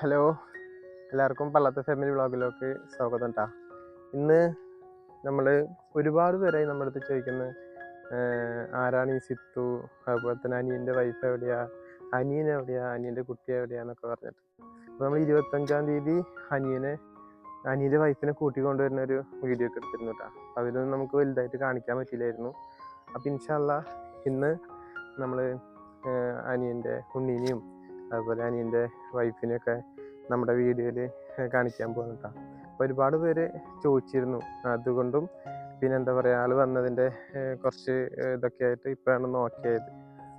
Hello. എല്ലാവർക്കും പള്ളത്തെ family വ്ളോഗിലേക്ക് സ്വാഗതം ട്ടാ. ഇന്ന് നമ്മൾ ഒരുപാട് പേരായി നമ്മുടെ അടുത്ത് ചോദിക്കുന്നത് ആരാണ് ഈ സിത്തു? അതുപോലെ തന്നെ അനിയന്റെ വൈഫ് എവിടെയാ? അനിയൻ എവിടെയാ? അനിയന്റെ കുട്ടി എവിടെയാന്നൊക്കെ പറഞ്ഞിട്ട്. അപ്പോൾ നമ്മൾ ഇരുപത്തഞ്ചാം തീയതി അനിയനെ അനിയന്റെ വൈഫിനെ കൂട്ടിക്കൊണ്ടുവരുന്ന ഒരു വീഡിയോ ഒക്കെ എടുത്തിരുന്നു കേട്ടോ അതിലൊന്നും നമുക്ക് വലുതായിട്ട് കാണിക്കാൻ പറ്റില്ലായിരുന്നു അപ്പോൾ ഇൻഷാല്ല ഇന്ന് നമ്മൾ അനിയന്റെ ഉണ്ണീനെയും അതുപോലെ അനിയന്റെ വൈഫിനെയൊക്കെ നമ്മുടെ വീഡിയോയിൽ കാണിക്കാൻ പോകുന്നുട്ടാ അപ്പോൾ ഒരുപാട് പേര് ചോദിച്ചിരുന്നു. അതുകൊണ്ടും പിന്നെ എന്താ പറയുക ആൾ വന്നതിന്റെ കുറച്ച് ഇതൊക്കെ ആയിട്ട് ഇപ്പോഴാണ് നോക്കിയത്.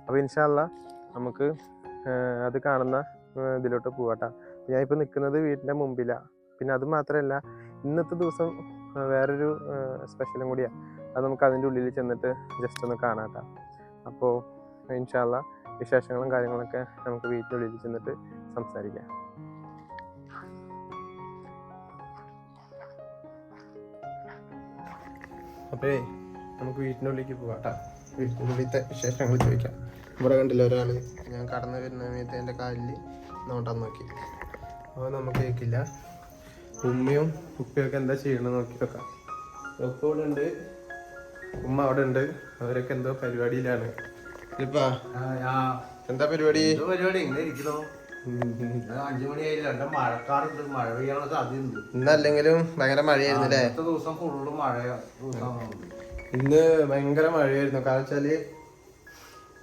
അപ്പോൾ ഇൻഷാല്ല നമുക്ക് അത് കാണുന്ന ഇതിലോട്ട് പോവാട്ടാ. ഞാൻ ഇപ്പോൾ നിൽക്കുന്നത് വീടിന്റെ മുമ്പിലാണ് പിന്നെ അത് മാത്രമല്ല ഇന്നത്തെ ദിവസം വേറൊരു സ്പെഷ്യലും കൂടിയാണ് അത് നമുക്ക് അതിന്റെ ഉള്ളിൽ ചെന്നിട്ട് ജസ്റ്റ് ഒന്ന് കാണാട്ടാ. അപ്പോൾ ഇൻഷാല്ല വിശേഷങ്ങളും കാര്യങ്ങളൊക്കെ നമുക്ക് വീട്ടിനുള്ളിൽ ചെന്നിട്ട് സംസാരിക്കാം. അപ്പേ നമുക്ക് വീട്ടിനുള്ളിലേക്ക് പോകാട്ടാ വീട്ടിനുള്ളിലത്തെ വിശേഷങ്ങൾ ചോദിക്കാം. ഇവിടെ കണ്ടില്ല ഒരാൾ ഞാൻ കടന്നു വരുന്ന സമയത്ത് എന്റെ കാലിൽ നോട്ടാൻ നോക്കി. അപ്പോൾ നമുക്ക് കേൾക്കില്ല. ഉമ്മയും ഉപ്പയൊക്കെ എന്താ ചെയ്യണമെന്ന് നോക്കി വെക്കാം. ഉപ്പ ഇവിടെ ഉണ്ട് ഉമ്മ അവിടെ ഉണ്ട് അവരൊക്കെ എന്തോ പരിപാടിയിലാണ്. എന്താ പരിപാടി? ഇങ്ങനെ ഇരിക്കണോ ഇന്നല്ലെങ്കിലും ഭയങ്കര മഴയായിരുന്നു അല്ലേ ദിവസം ഫുള്ള് മഴ ദിവസമാണ് ഇന്ന് ഭയങ്കര മഴയായിരുന്നു. കാരണം വെച്ചാൽ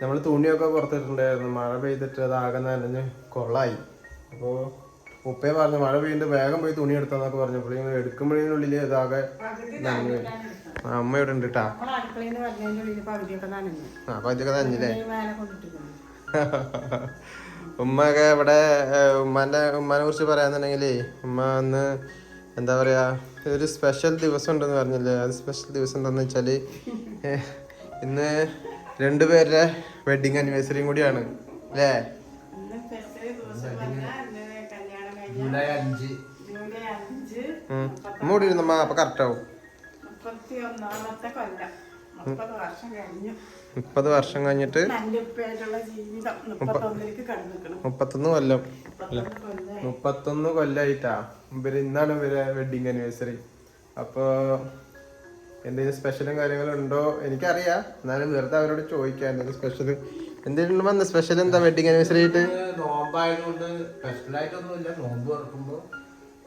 നമ്മൾ തുണിയൊക്കെ പുറത്തിട്ടുണ്ടായിരുന്നു മഴ പെയ്തിട്ട് അത് ആകെ നനഞ്ഞ് കൊള്ളായി അപ്പോ ഉപ്പയെ പറഞ്ഞു മഴ പെയ്യുന്നുണ്ട്. വേഗം പോയി തുണി എടുത്താന്നൊക്കെ പറഞ്ഞപ്പോഴേ എടുക്കുമ്പോഴേനുള്ളിൽ ഇതാകെ നനഞ്ഞു അമ്മ ഇവിടെ ഉണ്ട് കേട്ടാ പകുതിയൊക്കെ നനഞ്ഞില്ലേ? ഉമ്മയൊക്കെ ഇവിടെ ഉമ്മാന്റെ ഉമ്മാനെ കുറിച്ച് പറയാന്നുണ്ടെങ്കിലേ ഉമ്മ അന്ന് എന്താ പറയാ ഒരു സ്പെഷ്യൽ ദിവസം ഉണ്ടെന്ന് പറഞ്ഞില്ലേ? അത് സ്പെഷ്യൽ ദിവസം എന്താന്ന് വെച്ചാൽ ഇന്ന് രണ്ടുപേരുടെ വെഡിങ് ആനിവേഴ്സറിയും കൂടിയാണ് അല്ലേ? ജൂലൈ അഞ്ച്. ഉമ്മ കൂടി ഇരുന്നമ്മ അപ്പൊ കറക്റ്റ് കൊല്ലം. മുപ്പത് വർഷം കഴിഞ്ഞു. മുപ്പത് വർഷം കഴിഞ്ഞിട്ട് മുപ്പത്തൊന്ന് കൊല്ലം. മുപ്പത്തൊന്ന് കൊല്ലം മുപ്പത്തൊന്ന് കൊല്ലായിട്ടാ? ഇവർ ഇന്നാണ് ഇവരെ വെഡിങ് ആനിവേഴ്സറി അപ്പോ എന്തെങ്കിലും സ്പെഷ്യലും കാര്യങ്ങളും ഉണ്ടോ? എനിക്കറിയാം. എന്നാലും വെറുതെ അവരോട് ചോദിക്കാം. എന്തെങ്കിലും സ്പെഷ്യൽ എന്തെങ്കിലും വന്ന സ്പെഷ്യൽ എന്താ വെഡിങ് ആനിവേഴ്സറി ആയിട്ട്? നോമ്പായതുകൊണ്ട് സ്പെഷ്യലായിട്ടൊന്നുമില്ല നോമ്പ് തുറക്കുമ്പോ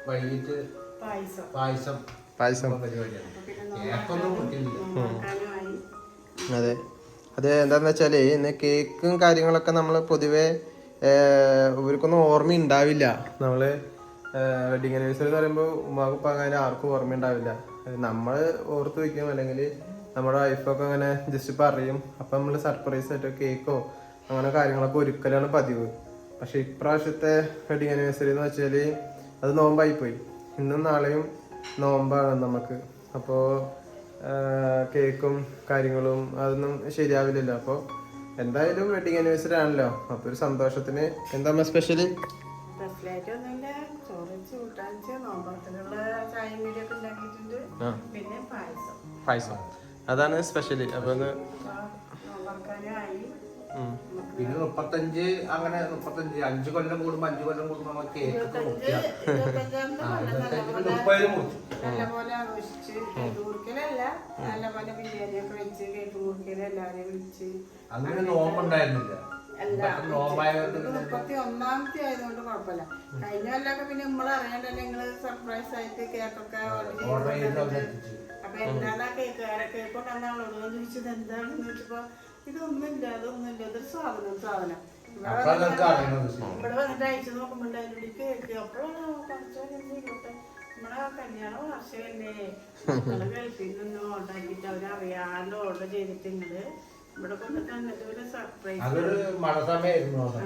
വൈകിട്ട് പായസം. പായസം. പായസം. അതെ. അത് എന്താണെന്ന് വെച്ചാൽ ഇന്ന് കേക്കും കാര്യങ്ങളൊക്കെ നമ്മൾ പൊതുവെ ഇവർക്കൊന്നും ഓർമ്മ ഉണ്ടാവില്ല നമ്മൾ വെഡിങ് ആനിവേഴ്സറി എന്ന് പറയുമ്പോൾ ഉമ്മാക്കും അങ്ങനെ ആർക്കും ഓർമ്മ ഉണ്ടാവില്ല നമ്മൾ ഓർത്ത് വയ്ക്കും അല്ലെങ്കിൽ നമ്മുടെ വൈഫൊക്കെ അങ്ങനെ ജസ്റ്റ് പറയും. അപ്പം നമ്മൾ സർപ്രൈസ് ആയിട്ട് കേക്കോ അങ്ങനെ കാര്യങ്ങളൊക്കെ ഒരുക്കലാണ് പതിവ്. പക്ഷേ ഇപ്രാവശ്യത്തെ വെഡിങ് ആനിവേഴ്സറി എന്ന് വെച്ചാൽ അത് നോമ്പായിപ്പോയി. ഇന്നും നാളെയും നോമ്പാണ് നമുക്ക്. അപ്പോൾ കേക്കും കാര്യങ്ങളും അതൊന്നും ശരിയാവില്ലല്ലോ. അപ്പോൾ എന്തായാലും വെഡിങ് ആനിവേഴ്സറി ആണല്ലോ. അപ്പോൾ ഒരു സന്തോഷത്തിന് എന്താ സ്പെഷ്യൽ പായസം. അതാണ് സ്പെഷ്യൽ അപ്പൊ. പിന്നെ മുപ്പത്തഞ്ച് അങ്ങനെ മുപ്പത്തഞ്ച്. അഞ്ച് കൊല്ലം കൂടുമ്പോ അഞ്ച് കൊല്ലം കൂടുമ്പോ നമ്മൾ കേക്ക് മുപ്പതിൽ മുറിച്ചു. നല്ലപോലെ ആഘോഷിച്ച് കേക്ക് മുറിക്കലല്ല നല്ലപോലെ ബിരിയാണിയൊക്കെ വെച്ച് കേക്ക് മുറിക്കൽ എല്ലാവരെയും വിളിച്ച്. അങ്ങനെ നോമ്പുണ്ടായിരുന്നില്ല. മുപ്പത്തി ഒന്നാമത്തെ ആയതുകൊണ്ട് കുഴപ്പമില്ല. കഴിഞ്ഞ കൊല്ലൊക്കെ പിന്നെ നമ്മൾ അറിയാണ്ടല്ലേ നിങ്ങൾ സർപ്രൈസ് ആയിട്ട് കേക്കൊക്കെ ഓർഡർ ചെയ്ത് അപ്പൊ എന്താണ് ആ കേക്ക് കേക്ക് കൊണ്ടാണ് ചോദിച്ചത് എന്താണെന്ന് ചോദിച്ചപ്പോ ഇതൊന്നുമില്ല അതൊന്നുമില്ല. ഇതൊരു സാധനം. സാധനം ഇവിടെ അപ്പൊ അതൊക്കെ അറിയണത് ഇവിടെ വന്നിട്ട് അയച്ചു നോക്കുമ്പോ അതിനുള്ളിൽ കേക്ക് അപ്പോഴാണ് പഠിച്ചോട്ടെ നമ്മളെ കല്യാണ വർഷമല്ലേ? മക്കൾ ഗൾഫിൽ നിന്ന് ഉണ്ടാക്കിയിട്ട് അവരറിയാണ്ട് ഓർഡർ ചെയ്തിട്ട് നിങ്ങൾ ഇവിടെ കൊണ്ട് തന്നിട്ട് ഒരു സർപ്രൈസ് അതൊരു മഴ സമയമായിരുന്നു അവിടെ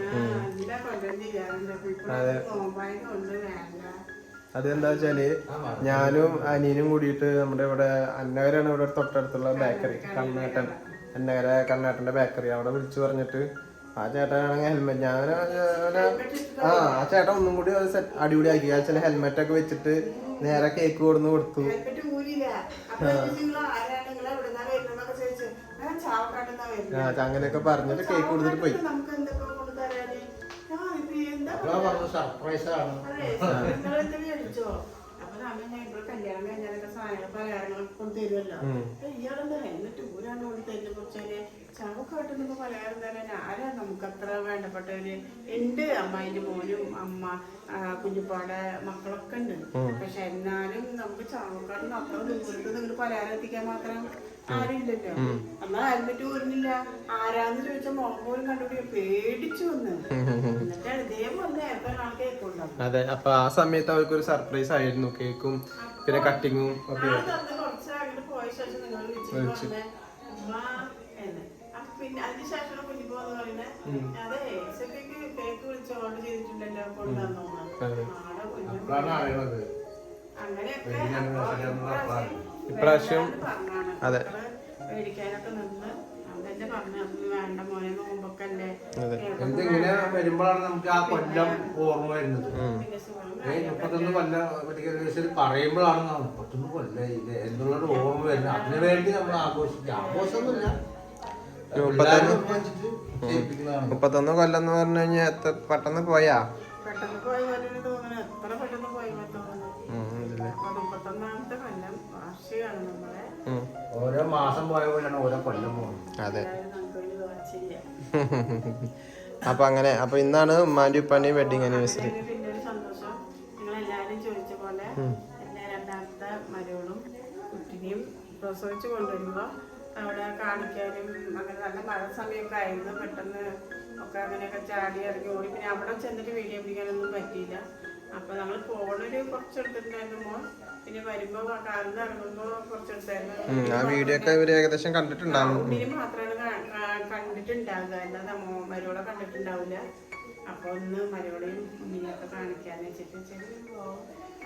എല്ലാ കൊല്ലം ചെയ്യാറുണ്ട്. അപ്പൊ ഇപ്പൊ നോമ്പായത് കൊണ്ട് വേണ്ട. അതെന്താ വെച്ചാൽ ഞാനും അനിയനും കൂടിയിട്ട് നമ്മുടെ ഇവിടെ അന്നവരാണ് ഇവിടെ തൊട്ടടുത്തുള്ള ബേക്കറി കണ്ണേട്ടൻ. അന്നകര കണ്ണാട്ടന്റെ ബേക്കറി അവിടെ വിളിച്ചു പറഞ്ഞിട്ട് ആ ചേട്ടനാണെങ്കിൽ ഹെൽമെറ്റ് ഞാൻ ആ ആ ചേട്ടൻ ഒന്നും കൂടി സെറ്റ് അടിപൊളിയാക്കി. ആ ചില ഹെൽമെറ്റ് ഒക്കെ വെച്ചിട്ട് നേരെ കേക്ക് കൊടുന്ന് കൊടുത്തു. അങ്ങനെയൊക്കെ പറഞ്ഞിട്ട് കേക്ക് കൊടുത്തിട്ട് പോയി. സർപ്രൈസ് ആണ്. കല്യാണം കഴിഞ്ഞാലൊക്കെ സാധനങ്ങൾ പലഹാരങ്ങളൊക്കെ കൊണ്ട് തരുമല്ലോ. അപ്പൊ ഇയാളെന്താ എന്നിട്ട് ഊരാണ് കൊണ്ട് തരുന്ന കുറച്ചൊരു? ചവക്കാട്ടുന്ന പലഹാരം തരാൻ ആരാ നമുക്ക് അത്ര വേണ്ടപ്പെട്ടവര്? ഉണ്ട് അമ്മായിന്റെ മോനും അമ്മ കുഞ്ഞുപ്പാടെ മക്കളൊക്കെ ഉണ്ട്. പക്ഷെ എന്നാലും നമുക്ക് ചാവക്കാട്ടിന് അത്ര ദൂരത്ത് നിങ്ങൾ പലഹാരം എത്തിക്കാൻ മാത്രം ആരുമില്ലല്ലോ. അമ്മ ഹെൽമെറ്റ് പോരുന്നില്ല. ആരാന്ന് ചോദിച്ച മോൻ പോലും കണ്ടുപിടിക്കാൻ പേടിച്ചു വന്ന്. എന്നിട്ടാണ് ഇതേപോലെ നേരത്തെ നാൾ കേക്കുണ്ടാവും അതെ അപ്പൊ ആ സമയത്ത് അവർക്ക് ഒരു സർപ്രൈസ് ആയിരുന്നു. കേക്കും. പിന്നെ കട്ടിങ്ങും ഒക്കെ. നാളെ തന്ന് പോയ ശേഷം നിങ്ങൾ വിളിച്ചിട്ട് ഉമ്മ എന്ന്. പിന്നെ കുഞ്ഞിപ്പോ പറയുന്നത് അതെ കേക്ക് വിളിച്ച് ഓർഡർ ചെയ്തിട്ടുണ്ടല്ലോ കൊണ്ടുവന്നോ അങ്ങനെയൊക്കെ ഇപ്രാവശ്യം. അതെ. മേടിക്കാനൊക്കെ നിന്ന് പറഞ്ഞു അതൊന്നും വേണ്ട മോനെ എന്തിങ്ങനെ വരുമ്പോഴാണ് നമുക്ക് ആ കൊല്ലം ഓർമ്മ വരുന്നത്? ഏയ് മുപ്പത്തൊന്ന് കൊല്ലം മെഡിക്കൽ കേസിൽ പറയുമ്പോഴാണ് മുപ്പത്തൊന്ന് മുപ്പത്തൊന്ന് കൊല്ലായില്ലേ എന്നുള്ളൊരു ഓർമ്മ വരുന്നത്. അതിനു വേണ്ടി നമ്മൾ ആഘോഷിക്കുക. ആഘോഷമൊന്നുമില്ല. മുപ്പത്തൊന്ന് കൊല്ലം എന്ന് പറഞ്ഞു കഴിഞ്ഞാൽ എത്ര പെട്ടെന്ന് പോയാ? പെട്ടെന്ന് പോയി പോലെ തോന്നുന്നു. എത്ര പെട്ടെന്ന് പോയി പോലെ തോന്നുന്നു. ഉം, ഇതില്ലേ. അപ്പൊ മുപ്പത്തൊന്നാമത്തെ കൊല്ലം വാർഷികമാണ് നമ്മളെ. ഓരോ മാസം പോയ പോലെയാണ് ഓരോ കൊല്ലം പോകുന്നത്. അതെ. അപ്പൊ അങ്ങനെ അപ്പൊ ഇന്നാണ് ഉമ്മാന്റെ ഉപ്പാന്റെയും വെഡിങ് ആനിവേഴ്സറി അവിടെ കാണിക്കാനും അങ്ങനെ നല്ല മഴ സമയമൊക്കെ ആയിരുന്നു. പെട്ടെന്ന് ഒക്കെ അങ്ങനെയൊക്കെ ചാടി ഇറങ്ങി ഓടി. പിന്നെ അവിടെ ചെന്നിട്ട് വീഡിയോ പിടിക്കാനൊന്നും പറ്റിയില്ല. അപ്പൊ നമ്മൾ ഫോണിൽ കുറച്ചെടുത്തിട്ടുണ്ടായിരുന്നു മോൻ. പിന്നെ വരുമ്പോ കാറിൽ നിന്ന് ഇറങ്ങുമ്പോ കുറച്ചെടുത്തായിരുന്നു. ആ വീഡിയോ ഒക്കെ ഇവർ ഏകദേശം കണ്ടിട്ടുണ്ടാവും. മാത്രമാണ് കണ്ടിട്ടുണ്ടാവുക. അല്ലാതെ മരുവളെ കണ്ടിട്ടുണ്ടാവില്ല അപ്പൊ ഒന്ന് മരുവളെയും ഉണ്ണിനെയൊക്കെ കാണിക്കാന്ന് വെച്ചിട്ട് ചെറിയ.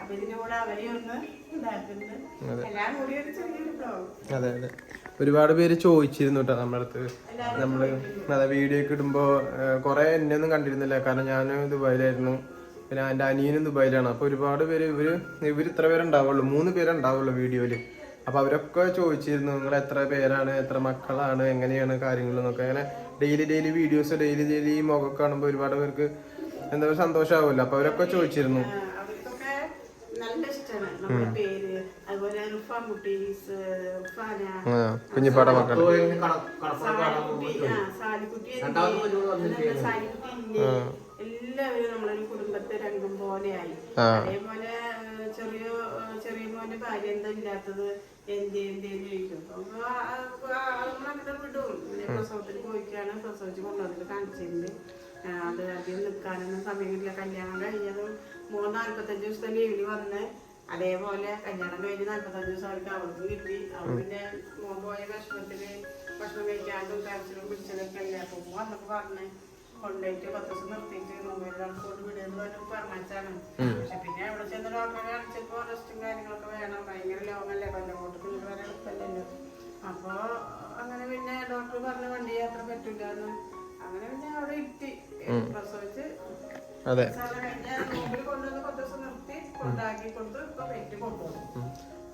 അപ്പൊ ഇതിന്റെ കൂടെ അവരെയും ഒന്ന് ഇതാക്കുന്നുണ്ട് എല്ലാം കൂടി ഒരു ചെറിയൊരു ബ്ലോഗ് അതെ അതെ. ഒരുപാട് പേര് ചോദിച്ചിരുന്നു കേട്ടോ നമ്മുടെ അടുത്ത് നമ്മൾ അതെ വീഡിയോ ഒക്കെ ഇടുമ്പോ കൊറേ എന്നെ ഒന്നും കണ്ടിരുന്നില്ല. കാരണം ഞാൻ ദുബായിലായിരുന്നു. പിന്നെ എന്റെ അനിയനും ദുബായിലാണ്. അപ്പോൾ ഒരുപാട് പേര് ഇവർ ഇവർ ഇത്ര പേരുണ്ടാവുള്ളൂ. മൂന്ന് പേരുണ്ടാവുള്ളൂ വീഡിയോയിൽ. അപ്പോൾ അവരൊക്കെ ചോദിച്ചിരുന്നു നിങ്ങൾ എത്ര പേരാണ്? എത്ര മക്കളാണ്? എങ്ങനെയാണ് കാര്യങ്ങൾ എന്നൊക്കെ. അങ്ങനെ daily daily videos daily daily ഈ മുഖമൊക്കെ കാണുമ്പോൾ ഒരുപാട് പേർക്ക് എന്താ പറയുക സന്തോഷമാവുമല്ലോ. അപ്പോൾ അവരൊക്കെ ചോദിച്ചിരുന്നു. കുഞ്ഞിപ്പാട മക്കൾ എല്ലാവരും നമ്മളൊരു കുടുംബത്തെ രംഗം പോലെയായി. അതേപോലെ ചെറിയ ചെറിയ മോന്റെ ഭാര്യ എന്താ ഇല്ലാത്തത് എന്തേ എന്തേന്ന് ചോദിക്കും. അപ്പൊ നമ്മളങ്ങനെ വിടും. പ്രസവത്തിന് പോയിക്കാണ്. പ്രസവിച്ച് കൊണ്ടുവന്നിട്ട് കാണിച്ചിട്ടുണ്ട്. അത് അധികം നിൽക്കാനൊന്നും സമയമില്ല. കല്യാണം കഴിഞ്ഞതും മൂന്ന് നാല്പത്തഞ്ച് ദിവസത്തെ ലീവിൽ വന്ന് അതേപോലെ കല്യാണം കഴിഞ്ഞ് നാല്പത്തഞ്ച് ദിവസം അവർക്ക് അവർക്ക് കിട്ടി. അവർ പിന്നെ മോൻ പോയ ഭക്ഷണത്തിന് ഭക്ഷണം കഴിക്കാണ്ടും കരച്ചിലും പിടിച്ചതൊക്കെ അല്ലേ? അപ്പൊ ഉമ്മ വന്നപ്പോ പറഞ്ഞ് കൊണ്ടുപോയിട്ട് പത്ത് ദിവസം നിർത്തിയിട്ട് കൊണ്ട് പറഞ്ഞാണ് പക്ഷെ പിന്നെ അവിടെ ചെന്ന് ഡോക്ടറെ കാണിച്ചപ്പോ റെസ്റ്റും കാര്യങ്ങളൊക്കെ വേണം. ഭയങ്കര ലോങ്ങല്ലേ. വരെ എളുപ്പമല്ലല്ലോ അപ്പൊ അങ്ങനെ പിന്നെ ഡോക്ടർ പറഞ്ഞ വണ്ടി യാത്ര പറ്റില്ലാന്ന് അങ്ങനെ പിന്നെ അവിടെ ഇരുത്തി പ്രസവിച്ച് അതെ.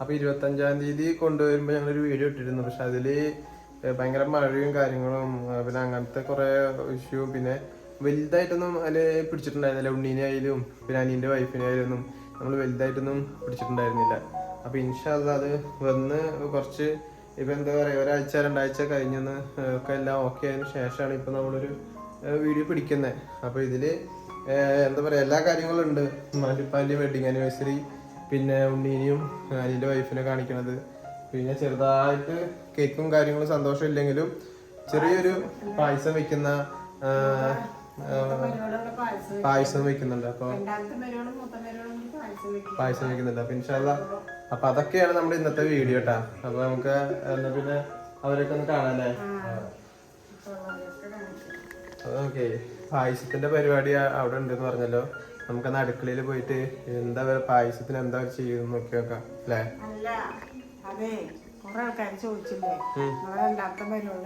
അപ്പൊ ഇരുപത്തഞ്ചാം തീയതി കൊണ്ടുവരുമ്പോ ഞങ്ങളൊരു വീഡിയോ ഇട്ടിരുന്നു. പക്ഷെ അതിൽ ഭയങ്കര മഴയും കാര്യങ്ങളും പിന്നെ അങ്ങനത്തെ കുറേ ഇഷ്യൂ പിന്നെ വലുതായിട്ടൊന്നും അതിൽ പിടിച്ചിട്ടുണ്ടായിരുന്നില്ല. ഉണ്ണീനെ ആയാലും പിന്നെ അനിയന്റെ വൈഫിനെ ആയാലും ഒന്നും നമ്മൾ വലുതായിട്ടൊന്നും പിടിച്ചിട്ടുണ്ടായിരുന്നില്ല. അപ്പൊ ഇൻഷാല്ല അത് വന്ന് കുറച്ച് ഇപ്പൊ എന്താ പറയാ ഒരാഴ്ച രണ്ടാഴ്ച കഴിഞ്ഞെന്ന് ഒക്കെ എല്ലാം ഓക്കെ ആയതിനു ശേഷമാണ് ഇപ്പൊ നമ്മളൊരു വീഡിയോ പിടിക്കുന്നത് അപ്പോൾ ഇതിൽ എന്താ പറയാ എല്ലാ കാര്യങ്ങളും ഉണ്ട്. മാലിപ്പാന്റെ വെഡിങ് ആനിവേഴ്സറി പിന്നെ ഉണ്ണീനെയും അനിയന്റെ വൈഫിനെ കാണിക്കണത്. പിന്നെ ചെറുതായിട്ട് കേക്കും കാര്യങ്ങളും സന്തോഷം ഇല്ലെങ്കിലും ചെറിയൊരു പായസം വെക്കുന്ന പായസം വെക്കുന്നുണ്ട്. അപ്പൊ പായസം വെക്കും പായസം വെക്കുന്നുണ്ട്. അപ്പൊ ഇൻഷാല്ല അപ്പൊ അതൊക്കെയാണ് നമ്മുടെ ഇന്നത്തെ വീഡിയോ കേട്ടാ അപ്പൊ നമുക്ക് എന്നാ പിന്നെ അവരൊക്കെ ഒന്ന് കാണാല്ലേ? ഓക്കെ. പായസത്തിന്റെ പരിപാടി അവിടെ ഉണ്ടെന്ന് പറഞ്ഞല്ലോ. നമുക്കന്ന് അടുക്കളയിൽ പോയിട്ട് എന്താ പായസത്തിന് എന്താ ചെയ്യുന്ന നോക്കി. നോക്കാം അല്ല. അതെ കുറെ ആൾക്കാർ ചോദിച്ചില്ലേ? നമ്മളെ രണ്ടാമത്തെ മരുവൾ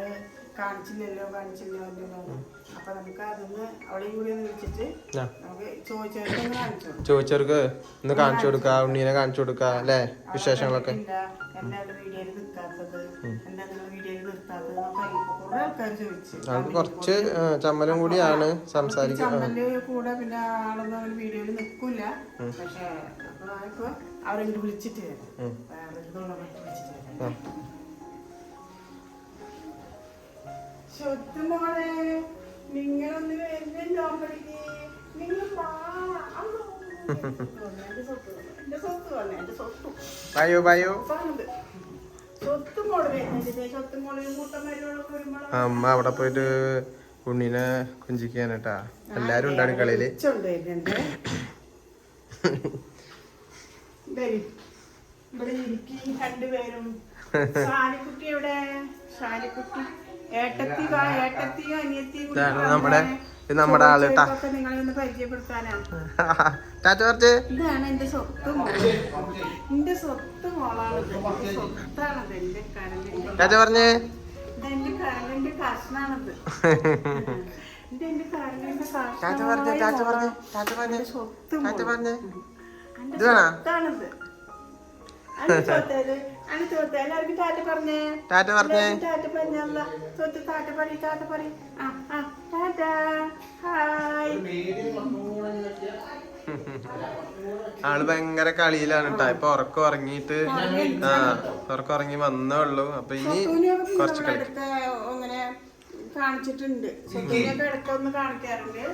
കാണിച്ചില്ലല്ലോ കാണിച്ചില്ലോ അപ്പൊ നമുക്ക് അതൊന്ന് അവളെയും കൂടി ഒന്ന് വിളിച്ചിട്ട് നമുക്ക് ചോദിച്ചവർക്ക് കാണിച്ചു. ചോദിച്ചവർക്ക് ഒന്ന് കാണിച്ചു കൊടുക്ക ഉണ്ണീനെ കാണിച്ചു കൊടുക്ക അല്ലേ? വിശേഷങ്ങളൊക്കെ. എന്താ എന്താണ് വീഡിയോയിൽ നിർത്താത്തത് എന്താ വീഡിയോയിൽ നിർത്താത്തത്? ആൾക്ക് കുറച്ച് ചമ്മലും കൂടിയാണ് സംസാരിക്കുന്നത് കൂടെ പിന്നെ ആളൊന്നും വീഡിയോയിൽ നിൽക്കില്ല പക്ഷെ അവരെങ്കിലും വിളിച്ചിട്ട് നിങ്ങളൊന്ന് നിങ്ങൾ വാ. അമ്മോ. എന്റെ സ്വത്ത് എന്റെ സ്വത്ത് വന്നെ. എന്റെ സ്വത്ത് ബായോ ബായോ. അമ്മ അവിടെ പോയിട്ട് ഉണ്ണിനെ കുഞ്ചിക്കാനട്ടാ എല്ലാരും ഉണ്ടാണ് കളിയിൽ. നമ്മുടെ-. ഇത് നമ്മുടെ ആൾ ടാറ്റ എന്റെ ടാറ്റ പറഞ്ഞേ. ടാറ്റ പറഞ്ഞേ ടാറ്റ പറഞ്ഞേ ടാറ്റ പറഞ്ഞേ. ടാറ്റ പറഞ്ഞേ. ടാറ്റ പറഞ്ഞേ. ഇത് വേണോ? ടാറ്റ പറഞ്ഞേ ടാറ്റ പറഞ്ഞേ ആൾ ഭയങ്കര കളിയിലാണ് കേട്ടോ ഇപ്പൊ ഉറക്കം ഉറങ്ങിയിട്ട് ആ ഉറക്കം ഉറങ്ങി വന്നേ ഉള്ളൂ. അപ്പൊ ഇനി കുറച്ച് കളിക്കും. കാണിച്ചിട്ടുണ്ട്. ഒന്ന് കാണിക്കാറുണ്ട്.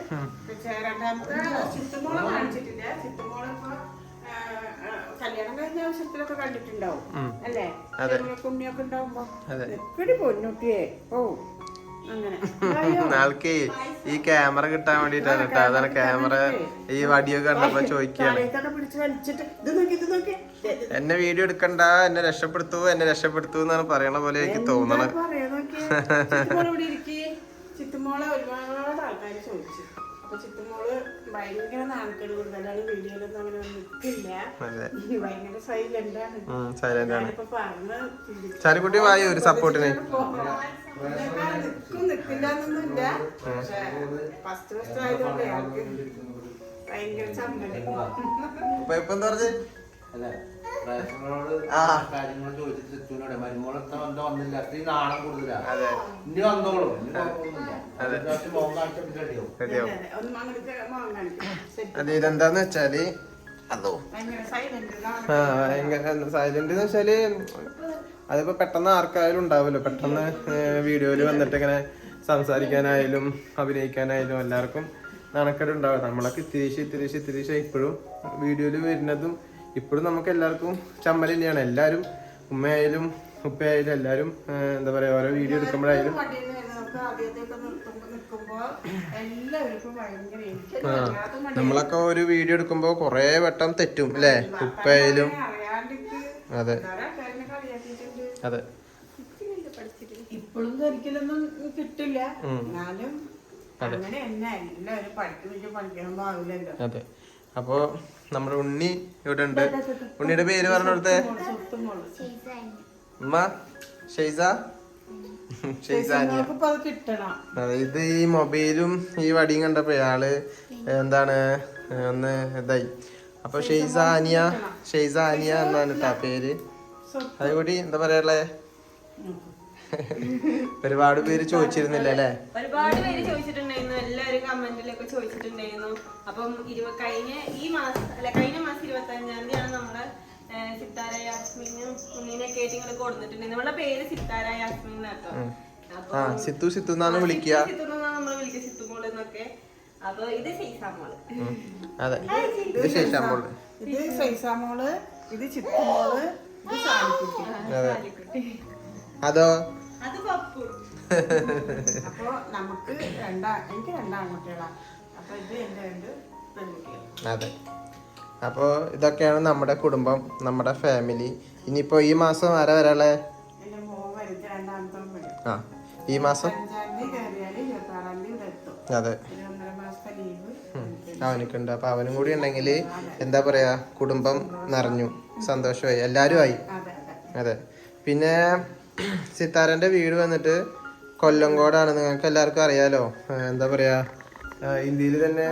പക്ഷേ രണ്ടാമത്തെ ചിത്തുമോളെ കാണിച്ചിട്ടില്ല. ചിത്തുമോളെ ഇപ്പൊ ആ, ആ, കല്യാണം കഴിഞ്ഞ ആവശ്യത്തിലൊക്കെ കണ്ടിട്ടുണ്ടാവും. അല്ലേ. കുഞ്ഞിയൊക്കെ ഉണ്ടാവുമ്പോ പൊന്നുട്ടിയെ. ഓ. ആൾക്ക് ഈ ക്യാമറ കിട്ടാൻ വേണ്ടിട്ടാണ് കേട്ടോ. അതാണ് ക്യാമറ ഈ വടിയൊക്കെ കണ്ടപ്പോ ചോദിക്കാണ്. എന്നെ വീഡിയോ എടുക്കണ്ട എന്നെ രക്ഷപ്പെടുത്തു എന്നെ രക്ഷപ്പെടുത്തു എന്നാണ് പറയണ പോലെ എനിക്ക് തോന്നണത്. ചിത്തുമോളെ ഒരുപാട് ആൾക്കാർ ചോദിച്ചു. അപ്പൊ ചിത്തുമോൾ ഭയങ്കര നാണക്കേട് കൂടുതലാണ് വീഡിയോയിലൊന്നും അങ്ങനെ നിൽക്കില്ല ഭയങ്കര സൈലന്റ് ആണ്. സൈലന്റ് ആണ്. ഞാനിപ്പോ പറഞ്ഞ് ചാലിക്കുട്ടി വായി ഒരു സപ്പോർട്ടിന് നിൽക്കും നിൽക്കില്ല എന്നൊന്നുമില്ല. പക്ഷെ ഫസ്റ്റ് ഫസ്റ്റ് ആയതുകൊണ്ട് ഭയങ്കര ചമ്മൽ. ചോദിച്ചിട്ട് വന്നില്ല. അത്രയും നാണം കൂടുതലാ. ഇനി വന്നോളും. അതെ. ഇതെന്താന്ന് വെച്ചാൽ അതോ. ഭയങ്കര സൈലന്റ് ആ ഭയങ്കര സൈലന്റ് എന്ന് വെച്ചാൽ അതിപ്പോ പെട്ടെന്ന് ആർക്കായാലും ഉണ്ടാവുമല്ലോ. പെട്ടെന്ന് വീഡിയോയിൽ വന്നിട്ട് ഇങ്ങനെ സംസാരിക്കാനായാലും അഭിനയിക്കാനായാലും എല്ലാവർക്കും നാണക്കേട് ഉണ്ടാവും നമ്മളൊക്കെ തിരിച്ച് തിരിച്ച് തിരിച്ച് ഇപ്പോഴും വീഡിയോയിൽ വരുന്നതും ഇപ്പോഴും നമുക്ക് എല്ലാവർക്കും ചമ്മൽ തന്നെയാണ് എല്ലാവരും ഉമ്മയായാലും ഉപ്പയായാലും എല്ലാവരും എന്താ പറയാ ഓരോ വീഡിയോ എടുക്കുമ്പോഴായാലും. നമ്മളൊക്കെ ഒരു വീഡിയോ എടുക്കുമ്പോ കുറേ വട്ടം തെറ്റും അല്ലേ? ഉപ്പയായാലും അതെ. അതെ. ഇപ്പോഴും ഒരിക്കലൊന്നും കിട്ടില്ല. എന്നാലും അങ്ങനെ തന്നെ. എല്ലാവരും പഠിക്കുന്ന പഠിക്കണം ആവില്ലല്ലോ. അതെ. അപ്പോ നമ്മുടെ ഉണ്ണി ഇവിടെ ഉണ്ട്. ഉണ്ണിയുടെ പേര് പറഞ്ഞു കൊടുത്തേ. ഉമ്മ ഷെയ്സ? ഷെയ്സാനിയ അത് ഇത് ഈ മൊബൈലും ഈ വടിയും കണ്ടപ്പോ ആൾ എന്താണ് ഒന്ന് ഇതായി. അപ്പൊ ഷെയ്സാനിയ ഷെയ്സാനിയ എന്നാണ് കേട്ടാ പേര്. അതുകൂടി എന്താ പറയാ ഒരുപാട് പേര് ചോദിച്ചിരുന്നില്ല അല്ലേ? ഒരുപാട് പേര് ചോദിച്ചിട്ടുണ്ടായിരുന്നു. എല്ലാവരും കമന്റിലൊക്കെ ചോദിച്ചിട്ടുണ്ടായിരുന്നു. അപ്പം ഇരുപ കഴിഞ്ഞ ഈ മാസം അല്ല കഴിഞ്ഞ മാസം ഇരുപത്തി അഞ്ചാം തീയതിയാണ് നമ്മൾ സിത്താര യാസ്മിനും ഉണ്ണിനെയൊക്കെ ആയിട്ട് ഇങ്ങോട്ട് കൊടുത്തിട്ടുണ്ടായിരുന്നു നമ്മളെ പേര് സിത്താര യാസ്മിൻ എന്നാട്ടോ അപ്പൊ ആ സിത്തു സിത്തു എന്നാണ് വിളിക്കുക. അപ്പൊ ഇത് ശൈസാമോൾ അതെ. ഇത് ശേഷം ഇത് ചിത്തുമോൾ ഇത് സാലിക്കുട്ടി. അതെ. അതോ അത് അപ്പൊ നമുക്ക് രണ്ടാ എനിക്ക് രണ്ടാൺകുട്ടികളാ അപ്പൊ ഇത് എന്റെ രണ്ട് പെൺകുട്ടികൾ അതെ. അപ്പോൾ ഇതൊക്കെയാണ് നമ്മുടെ കുടുംബം നമ്മുടെ ഫാമിലി. ഇനിയിപ്പോൾ ഈ മാസം ആരാ വരാളെ ആ ഈ മാസം? അതെ. അവനക്കുണ്ട്. അപ്പൊ അവനും കൂടി ഉണ്ടെങ്കിൽ എന്താ പറയാ കുടുംബം നിറഞ്ഞു സന്തോഷമായി എല്ലാവരും ആയി അതെ. പിന്നെ സിത്താരന്റെ വീട് വന്നിട്ട് കൊല്ലങ്കോടാണ് നിങ്ങൾക്ക് എല്ലാവർക്കും അറിയാലോ. എന്താ പറയുക ഇന്ത്യയിൽ തന്നെ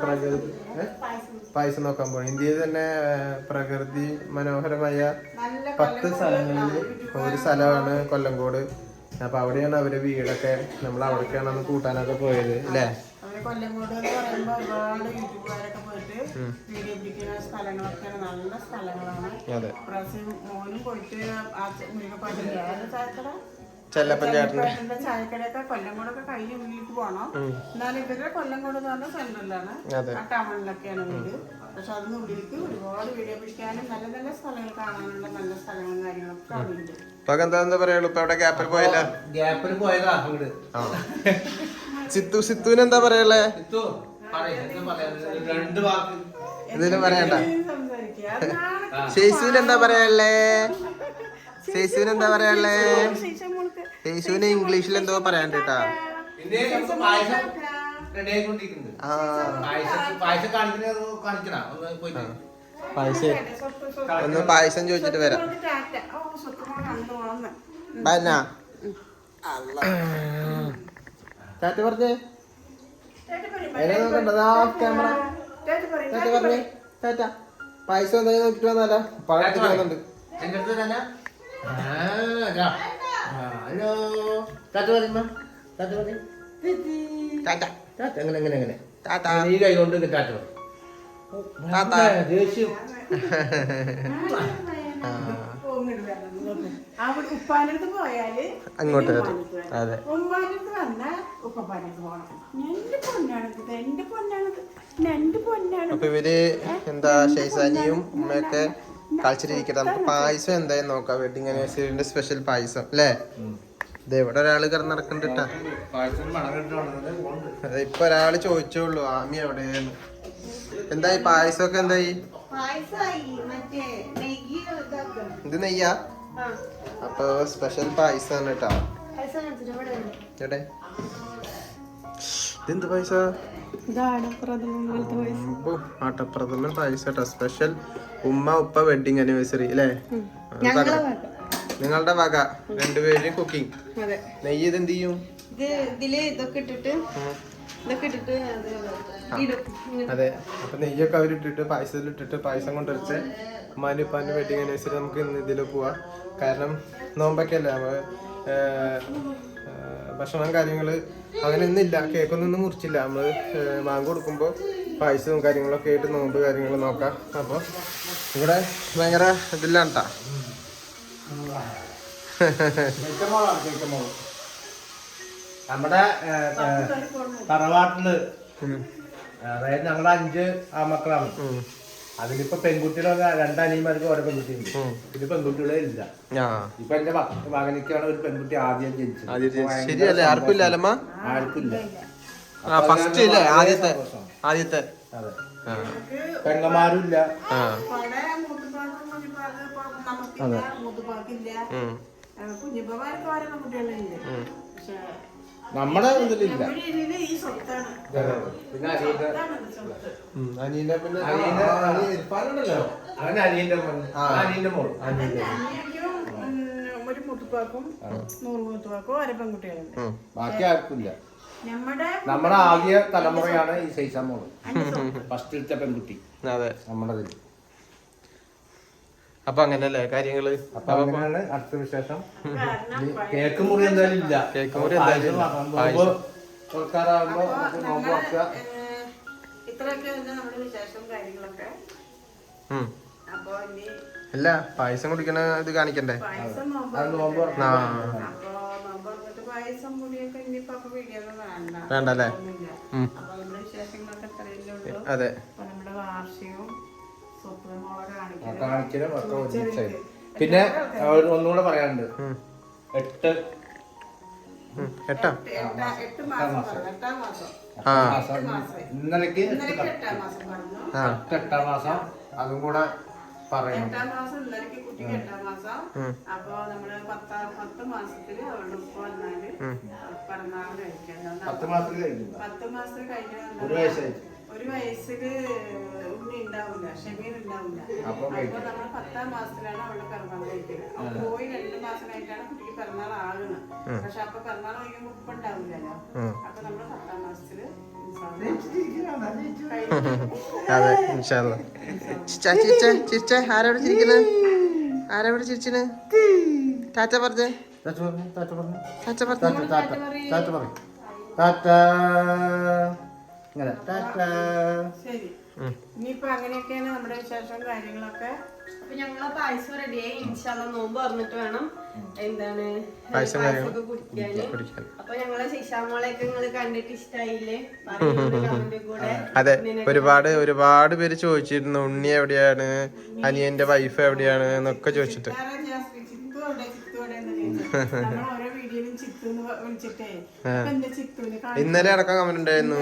പ്രകൃതി? പായസം നോക്കാൻ പോകണം ഇന്ത്യയിൽ തന്നെ പ്രകൃതി മനോഹരമായ പത്ത് സ്ഥലങ്ങളിൽ ഒരു സ്ഥലമാണ് കൊല്ലങ്കോട് അപ്പോൾ അവിടെയാണ് അവരുടെ വീടൊക്കെ. നമ്മൾ അവിടേക്കാണ് കൂട്ടാനൊക്കെ പോയത് അല്ലേ? അവർ കൊല്ലംകോട് എന്ന് പറയുമ്പോ ഒരുപാട് യൂട്യൂബുകാരൊക്കെ പോയിട്ട് വീഡിയോ പിടിക്കുന്ന സ്ഥലങ്ങളൊക്കെ നല്ല സ്ഥലങ്ങളാണ്. അതെ. പ്രാവശ്യം മോനും പോയിട്ട് ആ മുരുകപ്പാട്ടിന്റെ ചായക്കട? ചെല്ലപ്പൻ ചേട്ടന്റെ ചായക്കടയൊക്കെ കൊല്ലംകോടൊക്കെ കഴിഞ്ഞ് ഉള്ളിലേക്ക് പോകണം എന്നാലും ഇവരുടെ കൊല്ലംകോട് എന്ന് പറഞ്ഞാൽ സെൻട്രലാണ് ആ ടൗണിലൊക്കെയാണ് വീട്. പക്ഷെ അതിന് ഉള്ളിലേക്ക് ഒരുപാട് വീഡിയോ പിടിക്കാനും നല്ല നല്ല സ്ഥലങ്ങൾ കാണാനുള്ള നല്ല സ്ഥലങ്ങളും കാര്യങ്ങളൊക്കെ അവിടെ ഉണ്ട് ഇപ്പൊ എന്താ എന്താ പറയുള്ളൂ ഇപ്പൊ അവിടെ ഗ്യാപ്പിൽ പോയില്ല? ഗ്യാപ്പിൽ പോയതാ അങ്ങോട്ട് ആ. സിത്തു സിത്തുവിന് എന്താ പറയല്ലേ ഇതിലും പറയണ്ട. ശേഷുവിന് എന്താ പറയല്ലേ ശേഷുവിന് എന്താ പറയല്ലേ ശേഷുവിന് ഇംഗ്ലീഷിൽ എന്തോ പറയാൻ കേട്ടാ. പായസം ഒന്ന് പായസം. ചോദിച്ചിട്ട് വരാം. ടാറ്റ. ചാറ്റ് പറഞ്ഞേ. ക്യാമറ ചാറ്റ് പറഞ്ഞേ. ടാറ്റ പൈസ എന്തെങ്കിലും നോക്കിട്ട് വന്നാലോ പഴം വന്നുണ്ട്. ഹലോ. താത്ത പറയുമ്പോ താത്ത പറയും. ടാറ്റ താത്ത. എങ്ങനെ എങ്ങനെ എങ്ങനെ? ടാറ്റ നീ കൈ കൊണ്ട് താത്ത പറയും. ദേഷ്യം? പോയാൽ അങ്ങോട്ട് വരും. അതെ. ഉമ്മാനടുത്ത് വന്നാ ഉപ്പപ്പാനടുത്ത് പോകണം എന്റെ പൊന്നാണത് എന്റെ പൊന്നാണത് എന്റെ പൊന്നാണ് അപ്പൊ ഇവർ എന്താ ഷെയ്സാനിയും ഉമ്മയൊക്കെ കളിച്ചിട്ടിരിക്കട്ടെ നമുക്ക് പായസം എന്തായാലും നോക്കാം. വെഡിങ് ആനിവേഴ്സറിന്റെ സ്പെഷ്യൽ പായസം അല്ലേ? ഇതെവിടെ ഇവിടെ ഒരാൾ കിടന്നിറക്കണ്ടിട്ടാ അതെ ഇപ്പൊ ഒരാൾ ചോദിച്ചോളൂ ആമി എവിടെയാണ് എന്തായി? പായസമൊക്കെ എന്തായി? ഇത് നെയ്യാ? ആ. അപ്പൊ സ്പെഷ്യൽ പായസാണ് കേട്ടോ. എവിടെ? ഇതെന്ത് പായസ? ആട്ടപ്രഥമൻ കേട്ടോ സ്പെഷ്യൽ ഉമ്മ ഉപ്പ വെഡിങ് ആനിവേഴ്സറി അല്ലേ? നിങ്ങളുടെ വക. രണ്ടുപേരും കുക്കിംഗ് അതെ. നെയ്യ് ഇത് എന്ത് ചെയ്യും ഇതിൽ ഇതൊക്കെ ഇട്ടിട്ട് അത് അപ്പൊ നെയ്യൊക്കെ അവരിട്ടിട്ട് പായസത്തിൽ ഇട്ടിട്ട് പായസം കൊണ്ടുവരച്ച് അമ്മാന്റെ ഉപ്പാന്റെ വെഡിങ് അനുസരിച്ച് നമുക്ക് ഇന്ന് ഇതിൽ പോവാം കാരണം നോമ്പൊക്കെ അല്ലേ ഏർ, ഭക്ഷണം കാര്യങ്ങൾ അങ്ങനെ ഒന്നുമില്ല കേക്കൊന്നും ഒന്നും മുറിച്ചില്ല നമ്മൾ മാങ്ങ കൊടുക്കുമ്പോൾ പായസവും കാര്യങ്ങളൊക്കെ ആയിട്ട് നോമ്പ് കാര്യങ്ങൾ നോക്കാം അപ്പോൾ ഇവിടെ ഭയങ്കര ഇതിലാണ് കേട്ടോ നമ്മുടെ തറവാട്ടിൽ. അതായത് ഞങ്ങളുടെ അഞ്ച് ആമക്കളാണ് അതിലിപ്പോ പെൺകുട്ടികളൊക്കെ രണ്ടനിയന്മാർക്ക് ഓരോ പെൺകുട്ടിയുണ്ട്. ഇത് പെൺകുട്ടികളെ ഇല്ല. ആ. ഇപ്പൊ എന്റെ മകനിക്കാണ് ഒരു പെൺകുട്ടി ആദ്യം ജനിച്ചത്. ശരിയല്ലേ? ആർക്കും ഇല്ല അല്ലമ്മ? ആർക്കില്ല ആ ഫസ്റ്റ് ഇല്ലേ? ആദ്യത്തെ. ആദ്യത്തെ. അതെ. ആ. പെങ്ങന്മാരും ഇല്ല. ആ. കുഞ്ഞിപ്പമാർക്ക് ഓരോ പക്ഷെ നമ്മുടെ ഇതിലില്ല. പിന്നെ അനിയന്റെ പിന്നെ അനിയന്റെ ഇരിപ്പാനുണ്ടല്ലോ. അനിയന്റെ അനിയന്റെ മോൾ അനിയനും ഉം, ഒരു മുത്തുപ്പാക്കും നൂറ് മുത്തുപ്പാക്കും അര പെൺകുട്ടികളുണ്ട്. ബാക്കി ആർക്കും ഇല്ല നമ്മുടെ നമ്മുടെ ആദ്യ തലമുറയാണ് ഈ സൈസാമോൾ ഫസ്റ്റിലത്തെ പെൺകുട്ടി. അതെ. നമ്മുടെ അപ്പൊ അങ്ങനല്ലേ കാര്യങ്ങൾ അപ്പൊ അങ്ങനെയാണ് അടുത്ത വിശേഷം. കേക്ക് മുറി എന്തായാലും ഇല്ല. കേക്ക് മുറി എന്തായാലും തുറക്കാറാകുമ്പോ നോമ്പ് തുറക്കുക. ഇത്രയൊക്കെ നമ്മുടെ വിശേഷം കാര്യങ്ങളൊക്കെ. അപ്പൊ ഇനി അല്ല പായസം കുടിക്കണ ഇത് കാണിക്കണ്ടേ? വേണ്ടല്ലേ? അതെ. വാർഷികവും കാണിക്കലും. ഒക്കെ ഒരുമിച്ചായി പിന്നെ ഒന്നുകൂടെ പറയാനുണ്ട്. എട്ട്. എട്ടാ? ഇന്നലേക്ക് എട്ടാം മാസം. അതും കൂടെ പറയണം. എട്ടാം മാസം ഇന്നലേക്ക് കുട്ടിക്ക് എട്ടാം മാസം. ഉം. അപ്പൊ നമ്മൾ പത്താം പത്ത് മാസത്തിൽ അവളുടെ ഉപ്പ വന്നാൽ കഴിക്കണം പത്ത് മാസത്തിൽ കഴിഞ്ഞില്ല പത്ത് ഒരു വയസ്സിൽ ഉണ്ണി ഉണ്ടാവില്ല ഷമീർ ഉണ്ടാവില്ല അപ്പൊ നമ്മൾ പത്താം മാസത്തിലാണ് അവളുടെ പിറന്നാൾ കഴിക്കുന്നത് അപ്പൊ പോയി രണ്ട് മാസമായിട്ടാണ് കുട്ടിക്ക് പിറന്നാൾ ആകുന്നത് പക്ഷെ അപ്പൊ പിറന്നാൾ കഴിക്കുമ്പോ ഉപ്പ് ഉണ്ടാവില്ലല്ലോ. അപ്പൊ നമ്മൾ പത്താം മാസത്തിൽ അതെ ചിരിച്ച ചിരിച്ച. ആരോട് ചിരിക്കുന്നത് ആരോട് ചിരിച്ചിന് ടാറ്റ പറഞ്ഞേ. ടാറ്റ പറഞ്ഞു ടാറ്റ പറഞ്ഞു. ടാറ്റ ടാറ്റ ടാറ്റ പറയും. ടാറ്റ ശരി. ഇനിയിപ്പോ അങ്ങനെയൊക്കെയാണ് നമ്മുടെ വിശേഷം കാര്യങ്ങളൊക്കെ. അപ്പൊ ഞങ്ങളെ പായസം റെഡിയായി ഇൻഷാല്ല നോമ്പ് പറഞ്ഞിട്ട് വേണം. എന്താണ് പായസം പായസമൊക്കെ കുടിക്കാന് കുടിക്കാൻ. അപ്പൊ ഞങ്ങളെ ശിശാമോളെയൊക്കെ നിങ്ങൾ കണ്ടിട്ട് ഇഷ്ടായില്ലേ? കമന്റ് കൂടെ അതെ ഒരുപാട് ഒരുപാട് പേര് ചോദിച്ചിരുന്നു ഉണ്ണി എവിടെയാണ്? അനിയന്റെ വൈഫ് എവിടെയാണ്? എന്നൊക്കെ ചോദിച്ചിട്ട്. വിളിച്ചിട്ടേ. ചിത്തുവിനെ ഇന്നലെ അടക്കം കമന്റ് ഉണ്ടായിരുന്നു.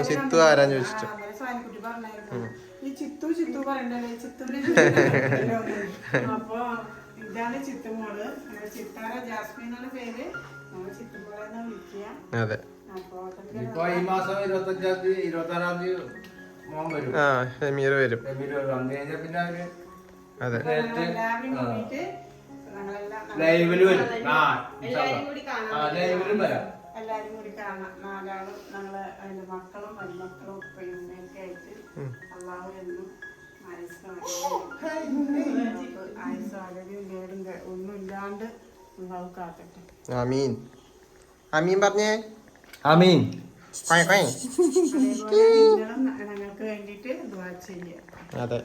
ചോദിച്ചു സാനിക്കുട്ടി പറഞ്ഞായിരുന്നു. ഈ ചിത്തു പറയണ്ടല്ലേ. ചിത്തുവിനെ. അപ്പൊ ഇതാണ് ചിത്താര പേര്. നമ്മൾ പോലെന്നാ വിളിക്കുക. അതെ. അപ്പൊ അതൊക്കെ ഇപ്പൊ ഈ മാസം ഇരുപത്തഞ്ചാം തീയതി ഇരുപത്തി ആറാം തീയതി മോൻ വരും. ആ ഷമീർ വരും. ഫെമിയിൽ വരും. അന്ന് കഴിഞ്ഞാൽ പിന്നെ അവർ അതെ. കൂടിയിട്ട് ലൈവിൽ വരും. ആ എല്ലാരും കൂടി കാണാം. ആ ലൈവിലും വരാം. എല്ലാരും കൂടി കാണാം. നാലാളും ഞങ്ങളെ അതിന്റെ മക്കളും മരുമക്കളും ഉപ്പയും ഉമ്മയൊക്കെ ആയിട്ട് അള്ളാഹു എന്നും ആയുസ് ആരോഗ്യം കേടും കേ- ഒന്നും ഇല്ലാണ്ട് അള്ളാഹു കാക്കട്ടെ. അമീൻ അമീൻ പറഞ്ഞേ. നിങ്ങളും ഞങ്ങൾക്ക് വേണ്ടിട്ട് അതെ.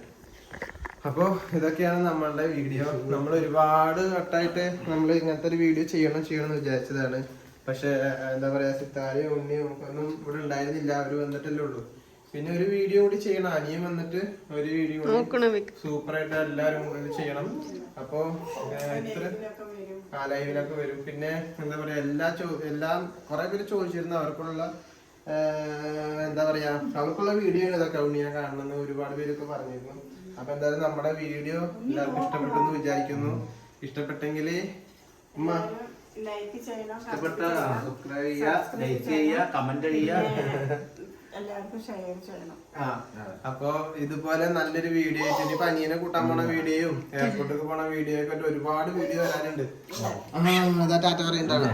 അപ്പോൾ ഇതൊക്കെയാണ് നമ്മളുടെ വീഡിയോ നമ്മൾ ഒരുപാട് വട്ടായിട്ട് നമ്മൾ ഇങ്ങനത്തെ ഒരു വീഡിയോ ചെയ്യണം ചെയ്യണം എന്ന് വിചാരിച്ചതാണ്. പക്ഷെ എന്താ പറയാ സിത്താരയും ഉണ്ണിയും ഒന്നും ഇവിടെ ഉണ്ടായിരുന്നില്ല. അവർ വന്നിട്ടല്ലേ ഉള്ളൂ. പിന്നെ ഒരു വീഡിയോ കൂടി ചെയ്യണം. അനിയും വന്നിട്ട് ഒരു വീഡിയോ കൂടി സൂപ്പർ ആയിട്ട് എല്ലാവരും ചെയ്യണം. അപ്പോ ഇത്ര ആ ലൈവിലൊക്കെ വരും. പിന്നെ എന്താ പറയാ എല്ലാ ചോ എല്ലാം കുറെ പേര് ചോദിച്ചിരുന്നു. അവർക്കുള്ള എന്താ പറയാ അവർക്കുള്ള വീഡിയോ ഇതൊക്കെ. ഉണ്ണിയെ കാണണമെന്ന് ഒരുപാട് പേരൊക്കെ പറഞ്ഞിരുന്നു. അപ്പൊ എന്തായാലും നമ്മുടെ വീഡിയോ എല്ലാവർക്കും ഇഷ്ടപ്പെട്ടു എന്ന് വിചാരിക്കുന്നു. ഇഷ്ടപ്പെട്ടെങ്കിൽ ഉമ്മ ലൈക്ക് ചെയ്യണം ഇഷ്ടപ്പെട്ട സബ്സ്ക്രൈബ് ചെയ്യുക ലൈക്ക് ചെയ്യുക കമന്റ് ചെയ്യുക. എല്ലാവർക്കും ഷെയർ ചെയ്യണം. ആ അപ്പൊ ഇതുപോലെ നല്ലൊരു വീഡിയോ ആയിട്ട് ഇനിയിപ്പോ അനിയനെ കൂട്ടാൻ പോണ വീഡിയോയും എയർപോർട്ടിലേക്ക് പോണ വീഡിയോ ഒക്കെ ഒരുപാട് വീഡിയോ വരാനുണ്ട്. ടാറ്റ പറയണ്ടാണ്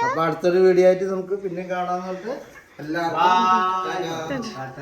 അപ്പൊ അടുത്തൊരു വീഡിയോ ആയിട്ട് നമുക്ക് പിന്നെ കാണാൻ എല്ലാവർക്കും ടാറ്റ.